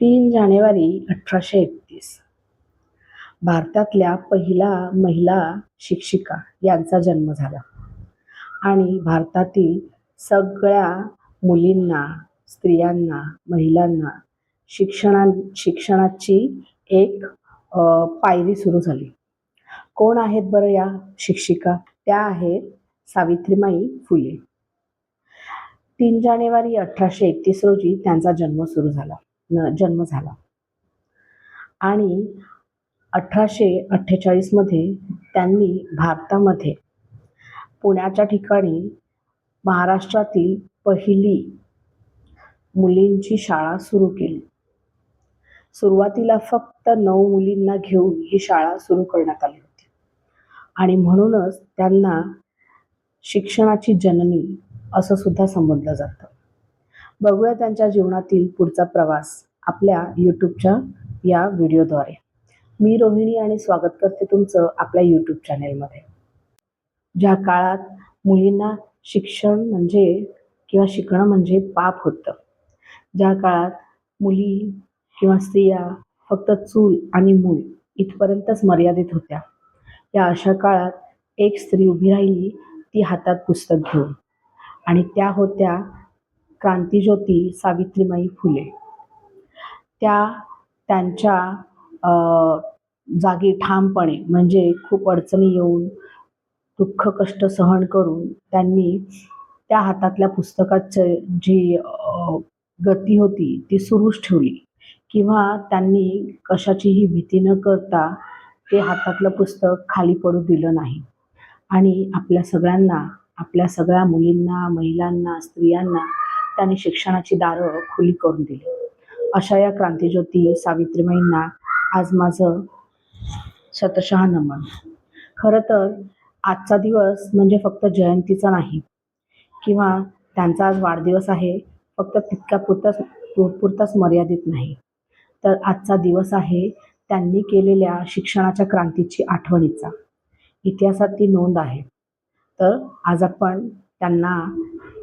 तीन जानेवारी अठराशे एकतीस. भारतातल्या पहिला महिला शिक्षिका यांचा जन्म झाला. आणि भारतातील सगळ्या मुलींना स्त्रियांना महिलांना शिक्षणा शिक्षणाची एक पायरी सुरू झाली. कोण आहेत बरं या शिक्षिका? त्या आहेत सावित्रीमाई फुले. तीन जानेवारी अठराशे एकतीस रोजी त्यांचा जन्म सुरू झाला. न जन्म झाला. आणि अठराशे अठ्ठेचाळीसमध्ये त्यांनी भारतामध्ये पुण्याच्या ठिकाणी महाराष्ट्रातील पहिली मुलींची शाळा सुरू केली. सुरुवातीला फक्त नऊ मुलींना घेऊन ही शाळा सुरू करण्यात आली होती. आणि म्हणूनच त्यांना शिक्षणाची जननी असं सुद्धा संबोधलं जातं. बघूया त्यांच्या जीवनातील पुढचा प्रवास आपल्या यूट्यूबच्या या व्हिडिओद्वारे. मी रोहिणी आणि स्वागत करते तुमचं आपल्या यूट्यूब चॅनेलमध्ये. ज्या काळात मुलींना शिक्षण म्हणजे किंवा शिकणं म्हणजे पाप होतं ज्या काळात मुली किंवा स्त्रिया फक्त चूल आणि मूल इथपर्यंतच मर्यादित होत्या या अशा काळात एक स्त्री उभी राहिली ती हातात पुस्तक घेऊन. आणि त्या होत्या क्रांतिज्योती सावित्रीमाई फुले. त्या त्यांच्या जागी ठामपणे म्हणजे खूप अडचणी येऊन दुःख कष्ट सहन करून त्यांनी त्या हातातल्या पुस्तकाचे जी गती होती ती सुरूच ठेवली. किंवा त्यांनी कशाचीही भीती न करता ते हातातलं पुस्तक खाली पडू दिलं नाही. आणि आपल्या सगळ्यांना आपल्या सगळ्या मुलींना महिलांना स्त्रियांना त्यांनी शिक्षणाची दारं खुली करून दिली. अशा या क्रांतीज्योती सावित्रीबाईंना आज माझं शतशः नमन. खरं तर आजचा दिवस म्हणजे फक्त जयंतीचा नाही किंवा त्यांचा आज वाढदिवस आहे फक्त तितक्या पुरताच पुरताच मर्यादित नाही. तर आजचा दिवस आहे त्यांनी केलेल्या शिक्षणाच्या क्रांतीची आठवणीचा. इतिहासात ती नोंद आहे. तर आज आपण त्यांना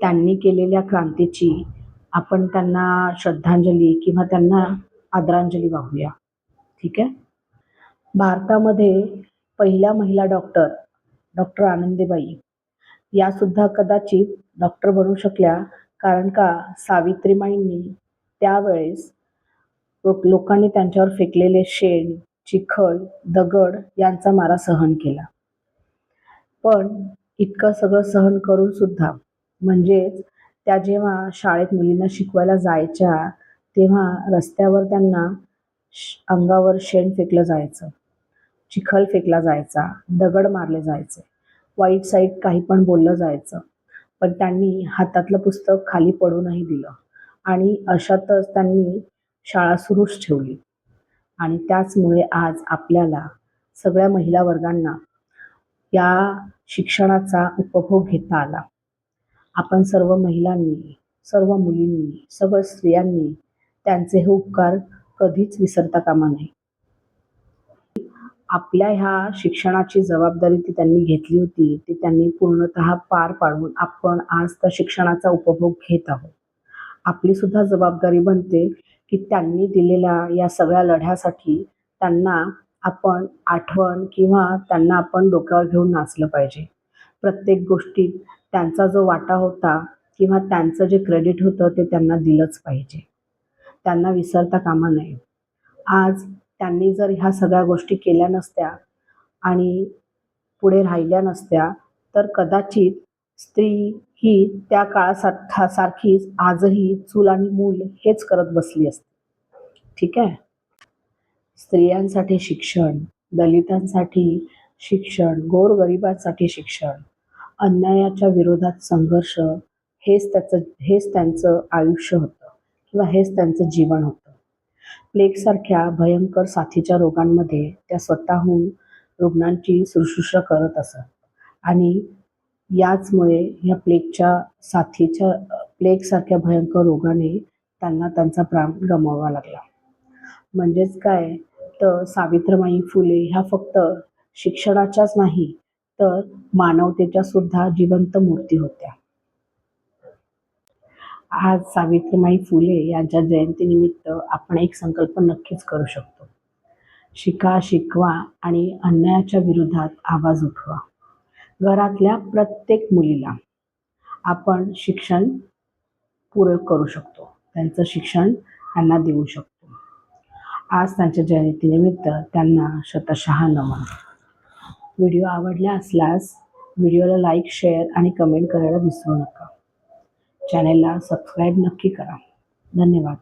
त्यांनी केलेल्या क्रांतीची आपण त्यांना श्रद्धांजली किंवा त्यांना आदरांजली वाहूया. ठीक आहे? भारतामध्ये पहिल्या महिला डॉक्टर डॉक्टर आनंदीबाई यासुद्धा कदाचित डॉक्टर बनू शकल्या कारण का सावित्रीबाईंनी त्यावेळेस लोक लोकांनी त्यांच्यावर फेकलेले शेण चिखल दगड यांचा मारा सहन केला. पण इतकं सगळं सहन करून सुद्धा म्हणजेच त्या जेव्हा शाळेत मुलींना शिकवायला जायच्या तेव्हा रस्त्यावर त्यांना श- अंगावर शेण फेकलं जायचं चिखल फेकला जायचा दगड मारले जायचे वाईट साईट काही पण बोललं जायचं. पण त्यांनी हातातलं पुस्तक खाली पडू नाही दिलं आणि अशातच त्यांनी शाळा सुरूच ठेवली. आणि त्याचमुळे आज आपल्याला सगळ्या महिला वर्गांना या शिक्षणाचा उपभोग घेता आला. आपण सर्व महिलांनी सर्व मुलींनी सर्व स्त्रियांनी त्यांचे हे उपकार कधीच विसरता कामा नये. आपल्या ह्या शिक्षणाची जबाबदारी ती त्यांनी घेतली होती ती त्यांनी पूर्णतः पार पाडून आपण आज त्या शिक्षणाचा उपभोग घेत आहोत. आपली सुद्धा जबाबदारी बनते की त्यांनी दिलेल्या या सगळ्या लढ्यासाठी त्यांना आपण आठवण किंवा त्यांना आपण डोक्यावर घेऊन नाचलं पाहिजे. प्रत्येक गोष्टीत त्यांचा जो वाटा होता किंवा त्यांचं जे क्रेडिट होतं ते त्यांना दिलंच पाहिजे. त्यांना विसरता कामा नये. आज त्यांनी जर ह्या सगळ्या गोष्टी केल्या नसत्या आणि पुढे राहिल्या नसत्या तर कदाचित स्त्री ही त्या काळासारखा सारखीच आजही चूल आणि मूल हेच करत बसली असते. ठीक आहे? स्त्रियांसाठी शिक्षण दलितांसाठी शिक्षण गोरगरिबांसाठी शिक्षण अन्यायाच्या विरोधात संघर्ष हेच त्याचं हेच त्यांचं आयुष्य होतं किंवा हेच त्यांचं जीवन होतं. प्लेगसारख्या भयंकर साथीच्या रोगांमध्ये त्या स्वतःहून रुग्णांची शुश्रूषा करत असत. आणि याचमुळे ह्या प्लेगच्या साथीच्या प्लेगसारख्या भयंकर रोगाने त्यांना त्यांचा प्राण गमावा लागला. म्हणजेच काय? तर सावित्रीबाई फुले ह्या फक्त शिक्षणाच्याच नाही तर मानवतेच्या सुद्धा जिवंत मूर्ती होत्या. आज सावित्रीमाई फुले यांच्या जयंतीनिमित्त आपण एक संकल्प नक्कीच करू शकतो. शिका शिकवा आणि अन्यायाच्या विरोधात आवाज उठवा. घरातल्या प्रत्येक मुलीला आपण शिक्षण पूरक करू शकतो. त्यांचं शिक्षण त्यांना देऊ शकतो. आज त्यांच्या जयंतीनिमित्त त्यांना शतशहा नमन. व्हिडिओ आवडला असल्यास व्हिडिओला लाईक शेअर आणि कमेंट करायला विसरू नका. चॅनेलला सबस्क्राईब नक्की करा. धन्यवाद.